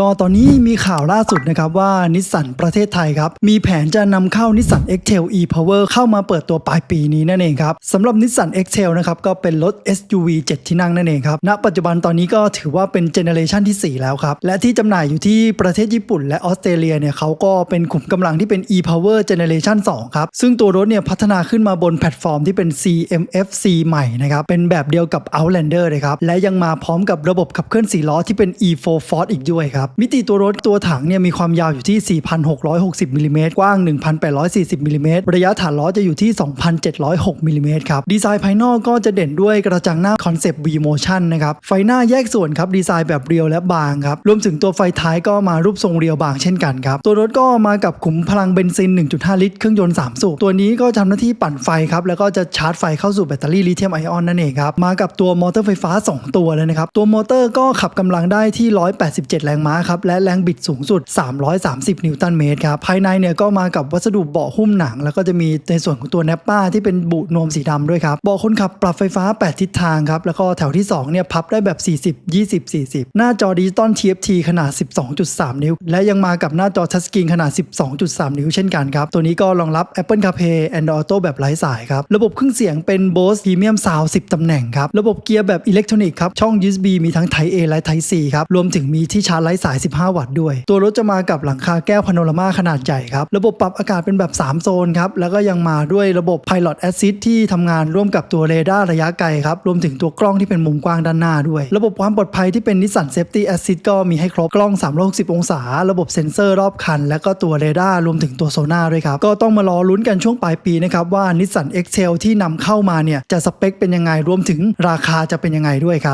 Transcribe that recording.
ก็ตอนนี้มีข่าวล่าสุดนะครับว่านิสสันประเทศไทยครับ มีแผนจะนำเข้านิสสัน X-Trail e-Power เข้ามาเปิดตัวปลายปีนี้นั่นเองครับสำหรับนิสสัน X-Trail นะครับก็เป็นรถ SUV 7 ที่นั่งนั่นเองครับณปัจจุบันตอนนี้ก็ถือว่าเป็นเจเนเรชันที่ 4 แล้วครับ และที่จำหน่ายอยู่ที่ประเทศญี่ปุ่นและออสเตรเลียเนี่ยเขาก็เป็นขุมกำลังที่เป็น e-Power Generation 2 ครับ ซึ่งตัวรถเนี่ยพัฒนาขึ้นมาบนแพลตฟอร์มที่เป็น CMF-C ใหม่นะครับเป็นแบบเดียวกับ Outlander เลยครับและยังมาพร้อมกับระบบขับเคลื่อน4ล้อที่เป็น E4 Force อีกด้วยครับมิติตัวรถตัวถังเนี่ยมีความยาวอยู่ที่ 4,660มิลลิเมตรกว้าง 1,840มิลลิเมตรระยะฐานล้อจะอยู่ที่ 2,706มิลลิเมตรครับ ดีไซน์ภายนอกก็จะเด่นด้วยกระจังหน้าคอนเซปต์ V Motion นะครับ ไฟหน้าแยกส่วนครับ ดีไซน์แบบเรียวและบางครับ รวมถึงตัวไฟท้ายก็มารูปทรงเรียวบางเช่นกันครับ ตัวรถก็มากับขุมพลังเบนซิน 1.5 ลิตรเครื่องยนต์ 3 สูบ ตัวนี้ก็ทำหน้าที่ปั่นไฟครับ แล้วก็จะชาร์จไฟเข้าสู่แบตเตอรี่ลิเธียมไอออนนั่นเองครับ มากับตัวมอเตอร์ไฟฟ้า 2 ตัวเลยนะครับ ตัวมอเตอร์ก็ขับกำลังได้ที่ 187 แรงม้าครับและแรงบิดสูงสุด 330 นิวตันเมตรครับภายในเนี่ยก็มากับวัสดุเบาะหุ้มหนัง แล้วก็จะมีในส่วนของตัวแนปป้าที่เป็นบุนวมสีดำด้วยครับเบาะคนขับปรับไฟฟ้า 8 ทิศทางครับแล้วก็แถวที่2เนี่ยพับได้แบบ 40 20 40 หน้าจอดิจิตอล TFT ขนาด 12.3 นิ้ว และยังมากับหน้าจอทัชสกรีนขนาด 12.3 นิ้วเช่นกันครับตัวนี้ก็รองรับ Apple CarPlay Android Auto แบบไร้สายครับระบบเครื่องเสียงเป็น Bose Premium Sound 10 ตำแหน่งครับระบบเกียร์แบบอิเล็กทรอนิกส์ครับช่อง USB มีทั้ง Type A และ Type C ครับรวมถึงมีที่ชาร์จไร้สาย 15 วัตต์ด้วย ตัวรถจะมากับหลังคาแก้วพาโนรามาขนาดใหญ่ครับ ระบบปรับอากาศเป็นแบบ 3 โซนครับ แล้วก็ยังมาด้วยระบบ Pilot Assist ที่ทำงานร่วมกับตัวเรดาร์ระยะไกลครับ รวมถึงตัวกล้องที่เป็นมุมกว้างด้านหน้าด้วย ระบบความปลอดภัยที่เป็น Nissan Safety Assist ก็มีให้ครบกล้อง 360 องศา ระบบเซ็นเซอร์รอบคัน และก็ตัวเรดาร์รวมถึงตัวโซน่าด้วยครับก็ต้องมารอลุ้นกันช่วงปลายปีนะครับว่า Nissan X-Trail ที่นำเข้ามาเนี่ยจะสเปคเป็นยังไงรวมถึงราคาจะเป็นยังไงด้วยครับ